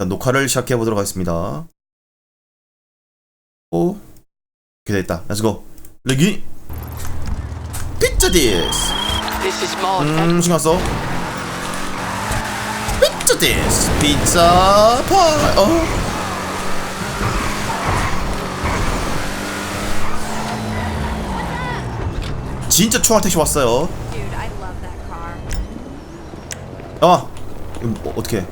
자, 녹화를 시작해 보도록 하겠습니다. 오, 오케이 됐다. Let's go. 레기 피자 디스. This is more 음, 신경 써. 피자 디스. 피자 파이. 어. 진짜 초밥 택시 왔어요. 아, 이거 뭐, 어떻게?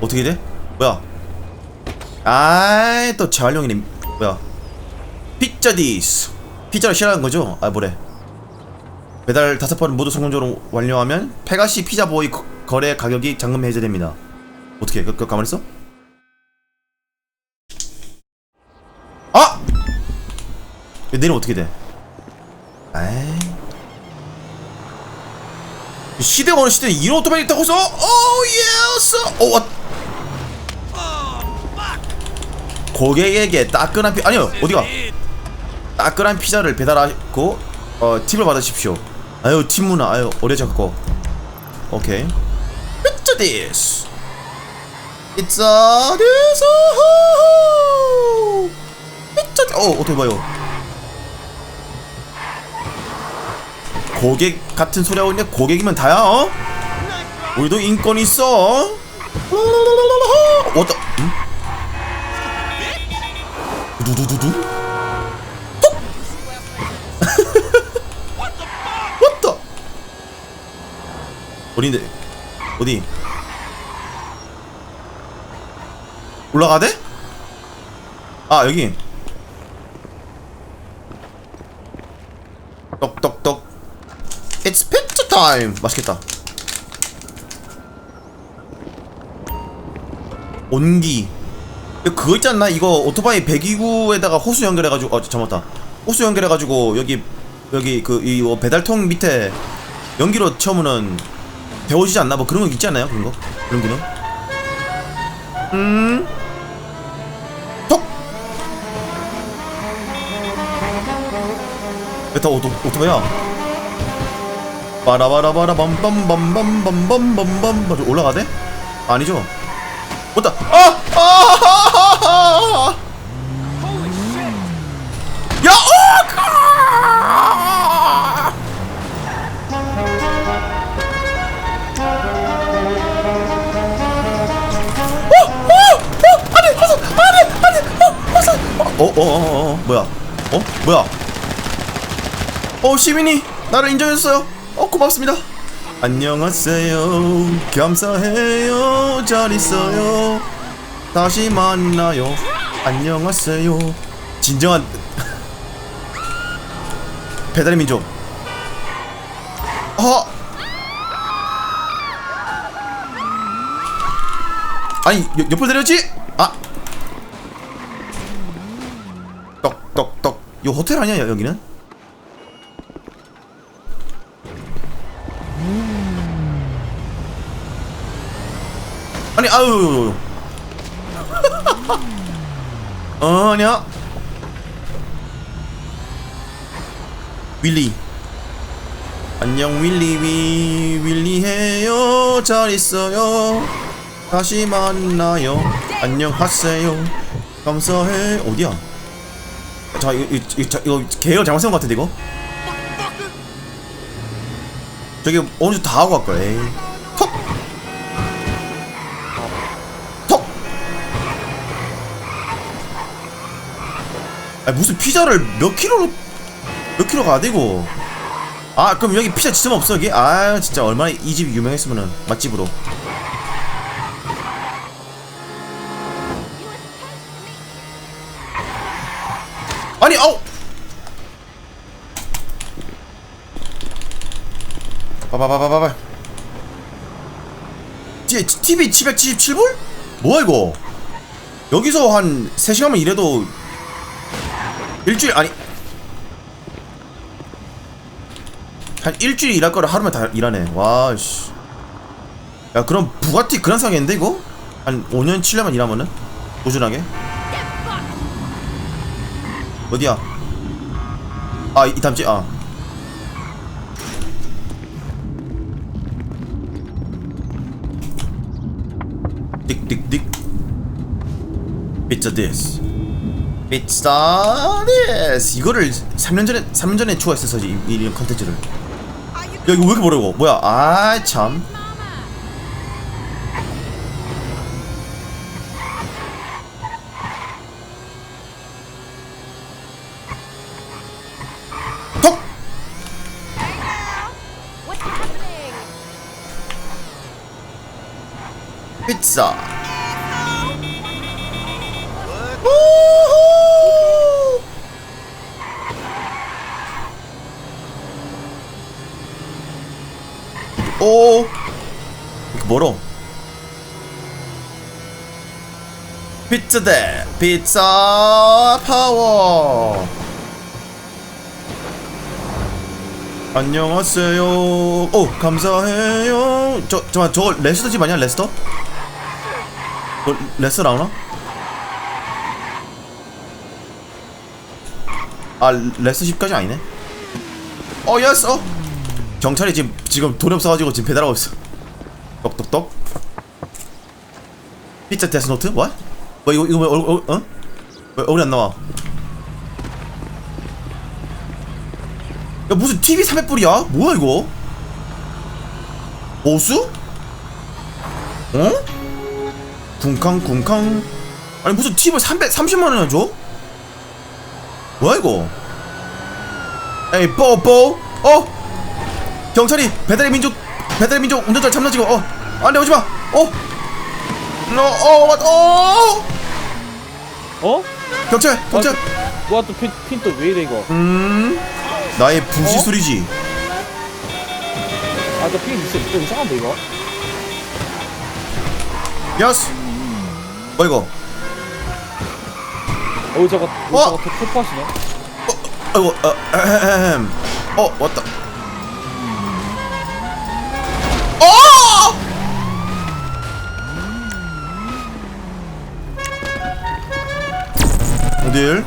어떻게 돼? 뭐야? 아이 또 재활용이네. 뭐야? 피자 디스. 피자를 싫어하는 거죠? 아 뭐래? 배달 다섯 번 모두 성공적으로 완료하면 페가시 피자 보이 거- 거래 가격이 잔금 해제됩니다. 어떻게? 그, 그 가만 있어? 아! 내일은 어떻게 돼? 에이. 시대 어느 시대에 이런 오토바이 타고 있어? 오 예스! 오 와. 고객에게 따끈한 피 아니요 어디가? 따끈한 피자를 배달하고 어 팁을 받으십시오. 아유 팁 문화 아유 오래 잡고 오케이. 피자 디스. 피자 디스. 피자 어 어떻게 봐요? 고객 같은 소리 하고 있는데 고객이면 다야 어? 우리도 인권 있어 왔다 응? 두두두두 톡 왔다 어딘데 어디 올라가대? 아 여기 떡떡떡 It's pizza time. 맛있겠다. 온기. 그거 있지 않나? 이거 오토바이 배기구에다가 호수 연결해가지고 어 잠깐만. 호수 연결해가지고 여기 여기 그이 뭐 배달통 밑에 연기로 채우면은 데워지지 않나? 뭐 그런 거 있지 않나요? 그런 거? 그런 기능? 음. 톡. 왜다 오토 오토바이야? 빠라바라바라 빰빰빰빰빰빰빰빰빰 올라가대? 아니죠? 왔다! 아! 아! 야! 어! 아! 어! 어! 어! 안돼! 어서! 안돼! 안돼! 어! 어서! 어! 어! 어! 어! 어! 뭐야? 어? 뭐야? 어 시민이 나를 인정했어요. 어 고맙습니다. 안녕하세요. 감사해요. 잘 있어요. 다시 만나요. 안녕하세요. 진정한 배달의 민족. 어. 아니 여- 옆을 내렸지? 아. 떡떡떡. 요 호텔 아니야 여기는? 아니 아유 어 아니야 윌리. 안녕 윌리. 위 윌리 해요. 잘 있어요. 다시 만나요. 안녕하세요. 감사해. 어디야? 자 이거 이거, 이거, 계열 잘못 쓴것 같은데 이거? 저기 어느 다 하고 갈걸 에이. 톡 아 무슨 피자를 몇 킬로로 몇 킬로 가야 되고. 아 그럼 여기 피자 지점 없어 여기? 아 진짜 얼마나 이 집이 유명했으면은 맛집으로. 아니 아우 봐봐봐봐봐 TV 777불? 뭐야 이거? 여기서 한 3시간만 일해도 일주일 아니. 한 일주일 일할 거를 하루만 다 일하네. 와씨. 야 그럼 부가티 그런 상했는데 이거? 한 5년 7년만 일하면은? 꾸준하게? 어디야? 아이 다음 주아. 띡띡띡 피자 디 스 피자 디스 이거를 3년 전에 3년 전에 추가했었어 이, 이 컨텐츠를. 야 이거 왜 이렇게 뭐라고 뭐야? 아참. 톡! What's happening? 피자 우후! 오. 이렇게 멀어 피자 대 피자 파워. 안녕하세요. 오 감사해요. 저 잠깐 저거 레스터 집 아니야 레스터? 어, 레스 나오나? 아 레스 집까지 아니네? 어 예스 어 경찰이 지금 지금 돈이 없어가지고 지금 배달하고 있어 똑똑똑 피자 데스노트? 뭐? 뭐 이거 이거 왜 얼, 얼, 어? 왜 얼굴이 안 나와 야 무슨 TV 300불이야? 뭐야 이거? 오수? 어? 쿵쾅 쿵쾅 아니 무슨 팁을 300, 30만원이나 줘? 뭐야 이거 에이 뽀뽀 어? 경찰이 배달의 민족 배달의 민족 운전자 참나지고 어 안돼 오지마 어? 너어어 어? 경찰 경찰 뭐야 또핀또 왜 이래 이거? 음 나의 부시 소리지 아저핀 있어 좀 이상한데 이거? 야스 뭐 이거 어 저거 어? 어? 저거 토파시네. 아이고 어, 에헴. 어 왔다 여러분들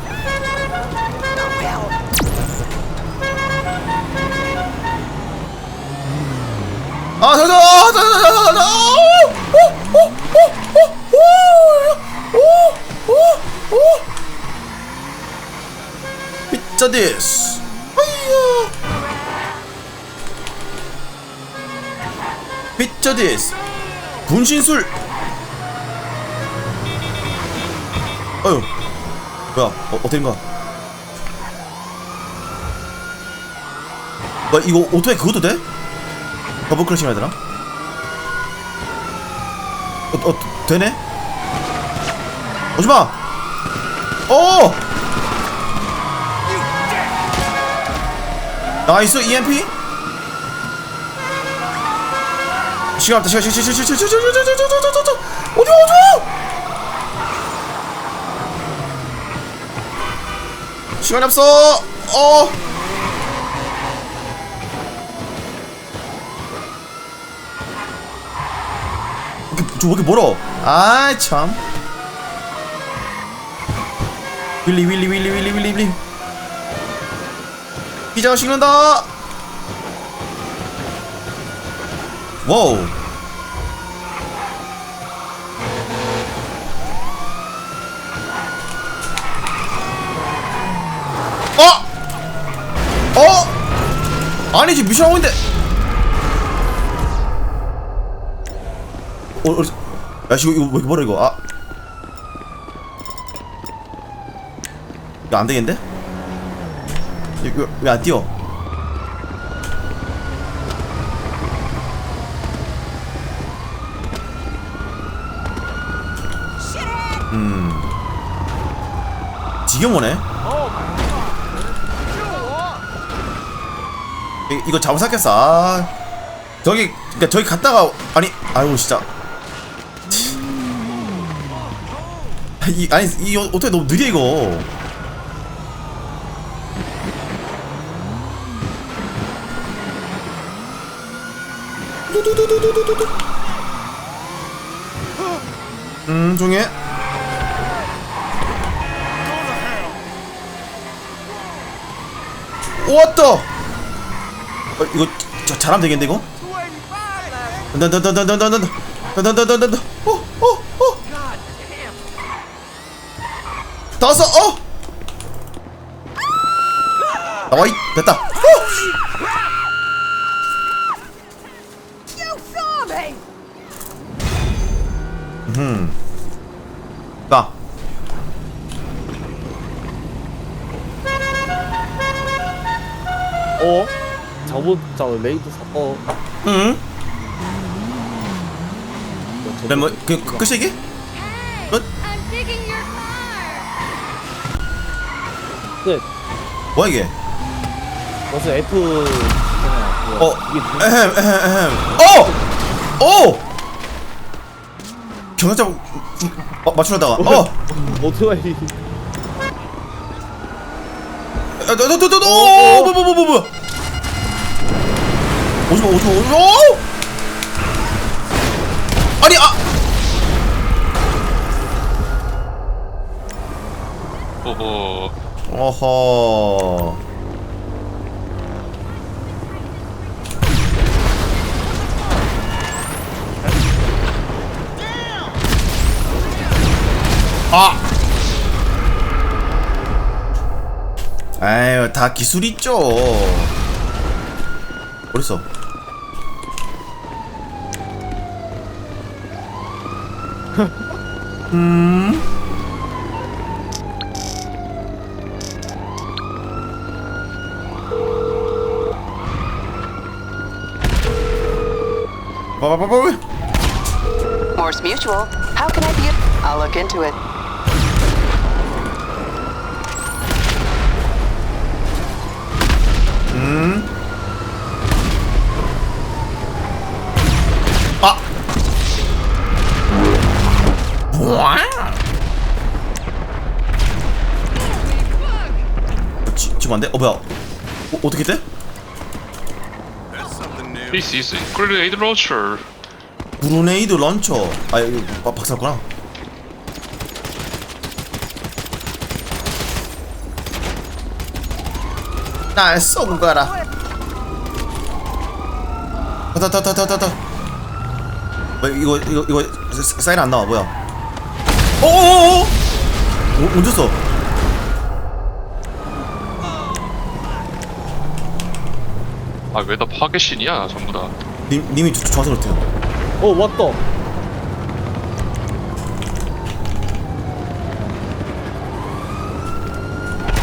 아 저저 저저 저저 저저 피자 디스 아이야 피자 디스 분신술 어휴 뭐야 어, 어딘가 뭐야 이거 오토바이 그것도 돼? 더블 크래싱 해야 되나? 어, 어 되네? 오지마! 어! 나이스 EMP 시간 없다 시간 시간 시간 시간 시간 시간 시간 시간 시간 시간 시간 시간 어디야 어디야 시간이 없어. 어. 저왜 이렇게 멀어. 아참. 윌리 윌리 윌리 윌리 윌리 윌리. 피자가 식는다. 와우 어? 어? 아니지 미션 하고 있는데 어, 어, 야, 씨, 이거, 이거 왜 이렇게 멀어, 이거, 아. 이거 안 되겠는데? 이거 왜 안 뛰어? 음. 지겨워네. 이, 이거 잘못 샀겠어. 아. 저기, 그니까 저기 갔다가, 아니, 아유, 진짜. 이, 아니, 이 오토바이 너무 느려, 이거. 음, 종해. 오왔다. 어, 이거 자, 잘하면 되겠는데 이거? 단단단단단단단단단단단단단 어? 어? 어? 다 왔어! 어! 나와이! 됐다! 어! 음. 나. 어? 저 레이드 사 어. 응? 네, 뭐, 그, 그 끝이 이게? Hey! What? I'm digging your car! 끝. 뭐야 이게 벌써 F 어 이게 누- 에헴 에헴 에헴 어! 어! 경찰차 어, 맞추려다가 어! 오토바이 야, 너, 너, 너, 너, 너, 어, 뭐, 뭐, 뭐, 뭐, 뭐. 오지마, 오지마, 오지마. 어! 아니, 아! 오호 어허. 아! 아유, 다 기술 있죠. 어딨어? Hmm? Morse Mutual. How can I be? I'll look into it. Hmm? 지, 지금 안 돼? 어 뭐야? 어, 어떻게 돼? This is grenade launcher 브루네이드 런처. 아 이거 아, 박살구나. 날 쏘고 가라. 다다다다다다. 뭐 이거 이거 이거 사- 사인 안 나와 뭐야? 오오오! 어, 언제 써? 아 왜 다 파괴신이야 전부 다 님 님이 저- 좋아서 그렇대요. 어 왔다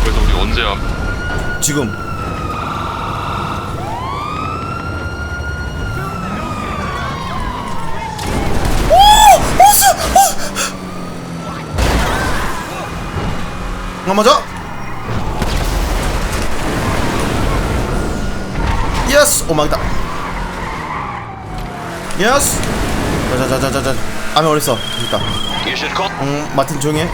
그래서 우리 언제 함 지금 아 맞아? 예스 오 망했다 예스 자자자자자자 아메 어딨어 있다 응 마틴 조용히 해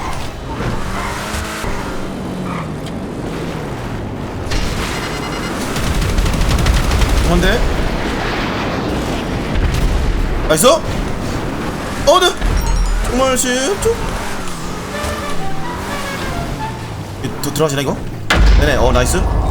뭔데? 나이스? 어드! 정말 쉽죠? 들어가시나 이거? 네네 어 나이스